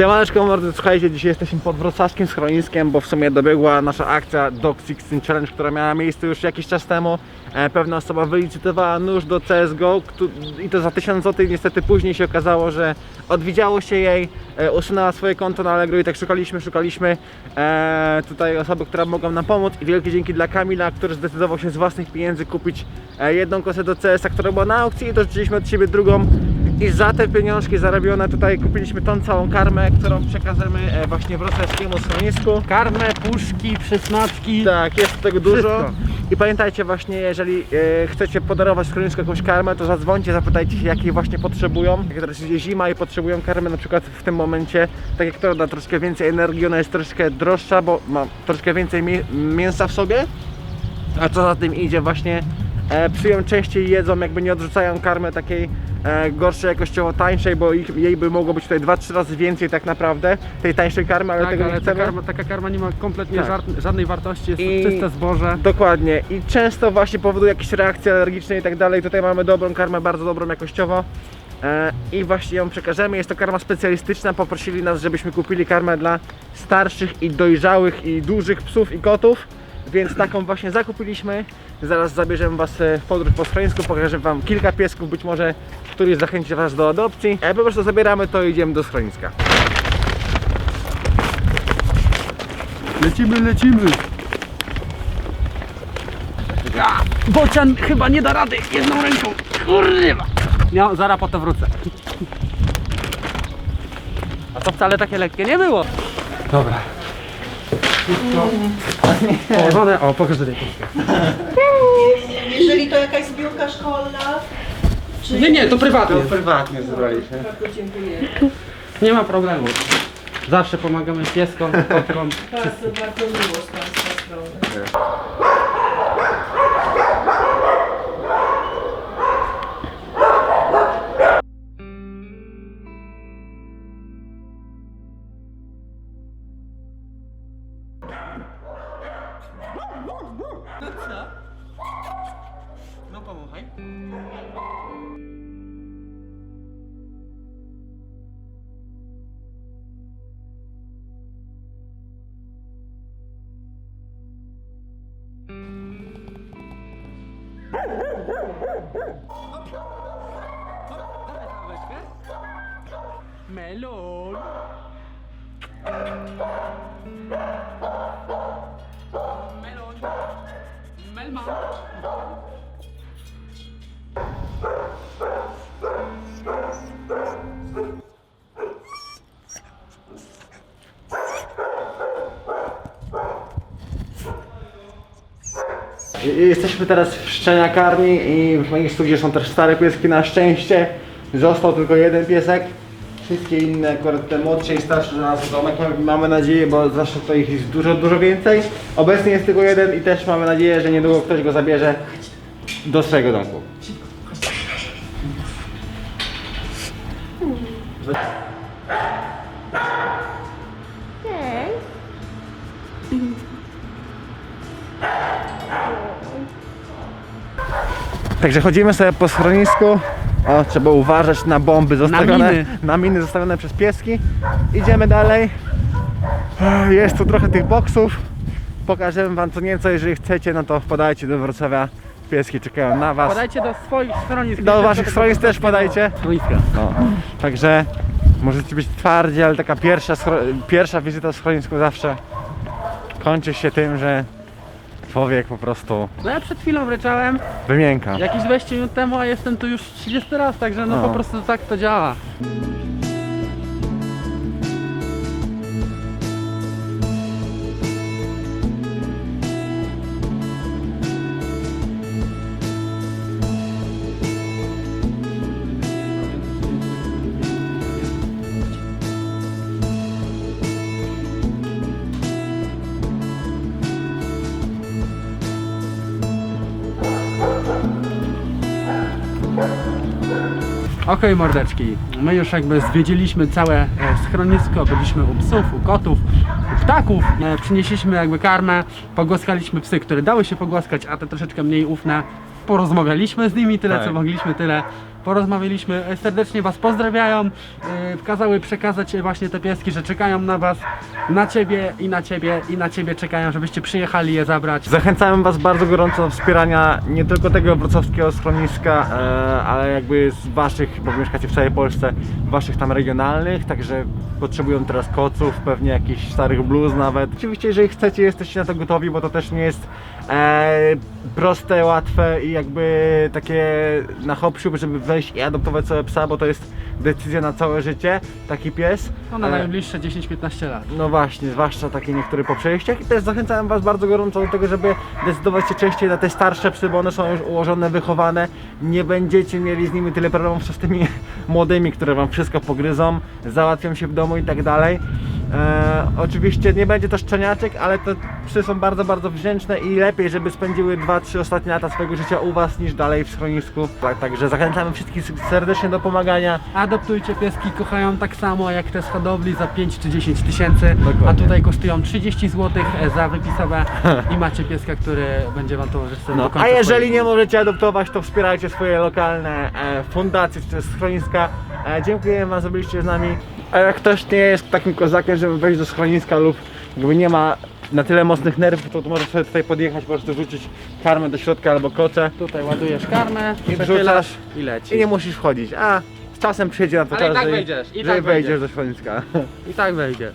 Siemaneczko mordy, słuchajcie, dzisiaj jesteśmy pod wrocławskim schroniskiem, bo w sumie dobiegła nasza akcja Dog 16 Challenge, która miała miejsce już jakiś czas temu. E, pewna osoba wylicytowała nóż do CSGO i to za 1000 zł. Niestety później się okazało, że odwidziało się jej, e, usunęła swoje konto na Allegro i tak szukaliśmy, szukaliśmy e, tutaj osoby, która mogła nam pomóc i wielkie dzięki dla Kamila, który zdecydował się z własnych pieniędzy kupić e, jedną kosę do CS-a, która była na aukcji i dorzuciliśmy od siebie drugą i za te pieniążki zarobione tutaj kupiliśmy tą całą karmę, którą przekażemy e, właśnie wrocławskiemu schronisku. Karmę, puszki, przysmaczki. Tak, jest tego dużo. Wszystko. I pamiętajcie właśnie, jeżeli e, chcecie podarować schronisku jakąś karmę, to zadzwońcie, zapytajcie się jakiej właśnie potrzebują. Jak teraz jest zima i potrzebują karmy na przykład w tym momencie, tak jak to da troszkę więcej energii, ona jest troszkę droższa, bo ma troszkę więcej mi mięsa w sobie. A co za tym idzie właśnie e, przyją częściej jedzą, jakby nie odrzucają karmy takiej e, gorszej jakościowo tańszej, bo ich, jej by mogło być tutaj 2-3 razy więcej tak naprawdę, tej tańszej karmy, ale Tak, tego nie ale ta chcemy. karma, taka karma nie ma kompletnie Tak. żadnej wartości, jest I- to czyste zboże. Dokładnie i często właśnie powoduje jakieś reakcje alergiczne i tak dalej. Tutaj mamy dobrą karmę, bardzo dobrą jakościowo. E, I właśnie ją przekażemy. Jest to karma specjalistyczna. Poprosili nas, żebyśmy kupili karmę dla starszych i dojrzałych i dużych psów i kotów. Więc taką właśnie zakupiliśmy. Zaraz zabierzemy Was e, w podróż po schronisku. Pokażę Wam kilka piesków, być może któryś zachęci Was do adopcji. E, po prostu zabieramy to i idziemy do schroniska. Lecimy, lecimy. Ja, Bocian chyba nie da rady jedną ręką. Kurwa. No, zaraz po to wrócę. A to wcale takie lekkie nie było. Dobra. Położone, o pokaż tutaj. Jeżeli to jakaś zbiórka szkolna, czy... Nie, nie, to prywatnie. prywatnie zebraliśmy. Bardzo dziękuję. Nie ma problemu. Zawsze pomagamy pieskom, kotkom. Bardzo, bardzo miło z Państwa strony. fine. Melon. Melon. Melma. Jesteśmy teraz w szczeniakarni i w moich studiach są też stare pieski na szczęście. Został tylko jeden piesek. Wszystkie inne, akurat te młodsze i starsze znalazły domek, mamy nadzieję, bo zawsze to ich jest dużo, dużo więcej. Obecnie jest tylko jeden i też mamy nadzieję, że niedługo ktoś go zabierze do swojego domku. Także chodzimy sobie po schronisku. O, trzeba uważać na bomby zostawione. miny. na miny zostawione przez pieski. Idziemy dalej. Jest tu trochę tych boksów. Pokażemy wam co nieco, jeżeli chcecie, no to wpadajcie do Wrocławia. Pieski czekają na was. Podajcie do swoich stronisk. Do waszych schronisk też podajcie. Schroniska. O, także możecie być twardzi, ale taka pierwsza, pierwsza wizyta w schronisku zawsze kończy się tym, że człowiek po prostu No ja przed chwilą ryczałem, wymięka. jakieś 20 minut temu, a jestem tu już 30 raz, także no No. po prostu tak to działa. Okej mordeczki, my już jakby zwiedziliśmy całe e, schronisko, byliśmy u psów, u kotów, u ptaków, e, przynieśliśmy jakby karmę, pogłaskaliśmy psy, które dały się pogłaskać, a te troszeczkę mniej ufne, porozmawialiśmy z nimi tyle Tak. co mogliśmy, tyle porozmawialiśmy, e, serdecznie Was pozdrawiają, e, kazały przekazać e, właśnie te pieski, że czekają na Was, na Ciebie i na Ciebie i na Ciebie czekają, żebyście przyjechali je zabrać. Zachęcamy Was bardzo gorąco do wspierania nie tylko tego wrocławskiego schroniska, ale jakby z Waszych, bo mieszkacie w całej Polsce, Waszych tam regionalnych, także potrzebują teraz koców, pewnie jakichś starych bluz nawet. Oczywiście, jeżeli chcecie, jesteście na to gotowi, bo to też nie jest proste, łatwe i jakby takie na hopsiu, żeby wejść i adoptować sobie psa, bo to jest decyzja na całe życie, taki pies. No na E, najbliższe 10-15 lat. no właśnie, zwłaszcza takie niektóre po przejściach i też zachęcam Was bardzo gorąco do tego, żeby decydować się częściej na te starsze psy, bo one są już ułożone, wychowane. Nie będziecie mieli z nimi tyle problemów co z tymi młodymi, które Wam wszystko pogryzą, załatwią się w domu i tak dalej. E, oczywiście nie będzie to szczeniaczek, ale te psy są bardzo, bardzo wdzięczne i lepiej, żeby spędziły 2-3 ostatnie lata swojego życia u Was niż dalej w schronisku. Tak, także zachęcamy wszystkich serdecznie do pomagania. Adoptujcie pieski, kochają tak samo jak te z hodowli za 5 czy 10 tysięcy, a Dokładnie. tutaj kosztują 30 zł za wypisowe i macie pieska, który będzie Wam towarzyszył No, do końca a jeżeli nie możecie adoptować, to wspierajcie swoje lokalne e, fundacje czy też schroniska. E, dziękujemy Wam, że byliście z nami. A jak ktoś nie jest takim kozakiem, żeby wejść do schroniska lub jakby nie ma na tyle mocnych nerwów, to, to może sobie tutaj podjechać, po prostu rzucić karmę do środka albo koce Tutaj ładujesz karmę, i wrzucasz i leci. i nie musisz wchodzić. A z czasem przyjdzie na to Ale i czas, tak że, wejdziesz, i że tak wejdziesz wejdziesz. do schroniska. I tak wejdzie.